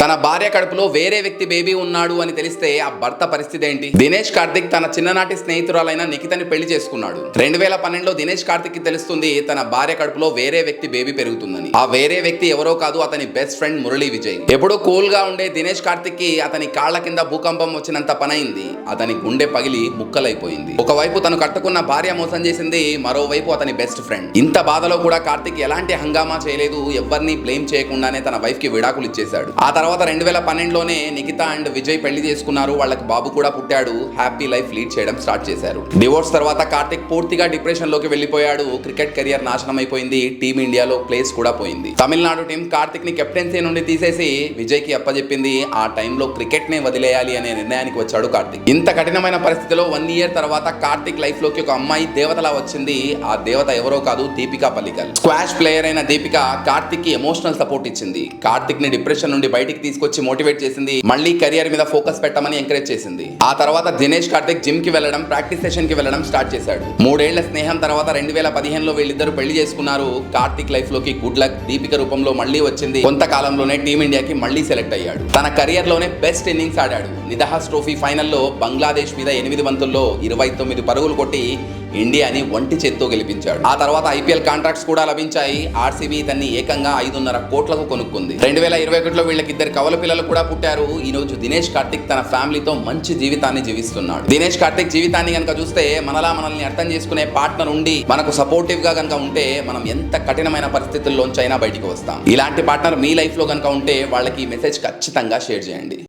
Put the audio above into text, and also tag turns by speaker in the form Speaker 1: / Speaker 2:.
Speaker 1: తన భార్య కడుపులో వేరే వ్యక్తి బేబీ ఉన్నాడు అని తెలిస్తే ఆ భర్త పరిస్థితి ఏంటి? దినేష్ కార్తిక్ తన చిన్ననాటి స్నేహితురాలైన నిఖితని పెళ్ళి చేసుకున్నాడు. రెండు వేల పన్నెండులో దినేష్ కార్తిక్కి తెలుస్తుంది తన భార్య కడుపులో వేరే వ్యక్తి బేబీ పెరుగుతుందని. ఆ వేరే వ్యక్తి ఎవరో కాదు అతని బెస్ట్ ఫ్రెండ్ మురళీ విజయ్. ఎప్పుడూ కూల్గా ఉండే దినేష్ కార్తిక్కి అతని కాళ్ళ కింద భూకంపం వచ్చినంత పనైంది. అతని గుండె పగిలి ముక్కలైపోయింది. ఒకవైపు తను కట్టుకున్న భార్య మోసం చేసింది మరోవైపు అతని బెస్ట్ ఫ్రెండ్. ఇంత బాధలో కూడా కార్తిక్ ఎలాంటి హంగామా చేయలేదు ఎవరిని బ్లేమ్ చేయకుండానే తన వైఫ్కి విడాకులు ఇచ్చేశాడు. ఆ తర్వాత తర్వాత రెండు వేల పన్నెండులోనే నిఖిత అండ్ విజయ్ పెళ్ళి చేసుకున్నారు. వాళ్ళకి బాబు కూడా పుట్టాడు. హ్యాపీ లైఫ్ లీడ్ చేయడం స్టార్ట్ చేశారు. డివోర్స్ తర్వాత కార్తిక్ పూర్తిగా డిప్రెషన్లోకి వెళ్ళిపోయాడు. క్రికెట్ కెరియర్ నాశనం అయిపోయింది. టీమిండియాలో ప్లేస్ కూడా పోయింది. తమిళనాడు టీం కార్తిక్ని కెప్టెన్సీ నుండి తీసేసి విజయ్కి అప్పజెప్పింది. ఆ టైంలో క్రికెట్ నే వదిలేయాలి అనే నిర్ణయానికి వచ్చాడు కార్తిక్. ఇంత కఠినమైన పరిస్థితిలో వన్ ఇయర్ తర్వాత కార్తిక్ లైఫ్లోకి ఒక అమ్మాయి దేవతలా వచ్చింది. ఆ దేవత ఎవరో కాదు దీపికా పల్లికల్. స్క్వాష్ ప్లేయర్ అయిన దీపిక కార్తిక్కి ఎమోషనల్ సపోర్ట్ ఇచ్చింది. కార్తిక్ని డిప్రెషన్ నుండి బయటికి తీసుకొచ్చి మోటివేట్ చేసింది. మళ్ళీ కెరియర్ మీద ఫోకస్ పెట్టమని ఎంకరేజ్ చేసింది. ఆ తర్వాత దినేష్ కార్తిక్ జిమ్కి వెళ్ళడం ప్రాక్టీస్ సెషన్కి వెళ్ళడం స్టార్ట్ చేశాడు. మూడేళ్ళ స్నేహం తర్వాత రెండు వేల పదిహేనులో వీళ్ళిద్దరు పెళ్ళి చేసుకున్నారు. కార్తిక్ లైఫ్లోకి గుడ్ లక్ దీపిక రూపంలో మళ్ళీ వచ్చింది. కొంతకాలంలోనే టీమిండియాకి మళ్ళీ సెలెక్ట్ అయ్యాడు. తన కెరియర్లోనే బెస్ట్ ఇన్నింగ్స్ ఆడాడు. నిదహాస్ ట్రోఫీ ఫైనల్లో బంగ్లాదేశ్ మీద ఎనిమిది బంతుల్లో ఇరవై తొమ్మిది పరుగులు కొట్టి ఇండియాని ఒంటి చేత్తో గెలిపించాడు. ఆ తర్వాత ఐపీఎల్ కాంట్రాక్ట్స్ కూడా లభించాయి. ఆర్సీబీ ఇతన్ని ఏకంగా ఐదున్నర కోట్లకు కొనుక్కుంది. రెండు వేల ఇరవై ఒకటిలో వీళ్ళకి ఇద్దరు కవల పిల్లలు కూడా పుట్టారు. ఈ రోజు దినేష్ కార్తిక్ తన ఫ్యామిలీతో మంచి జీవితాన్ని జీవిస్తున్నాడు. దినేష్ కార్తిక్ జీవితాన్ని కనుక చూస్తే మనలా మనల్ని అర్థం చేసుకునే పార్ట్నర్ ఉండి మనకు సపోర్టివ్గా కనుక ఉంటే మనం ఎంత కఠినమైన పరిస్థితుల్లోంచైనా బయటికి వస్తాం. ఇలాంటి పార్ట్నర్ మీ లైఫ్లో కనుక ఉంటే వాళ్ళకి ఈ మెసేజ్ ఖచ్చితంగా షేర్ చేయండి.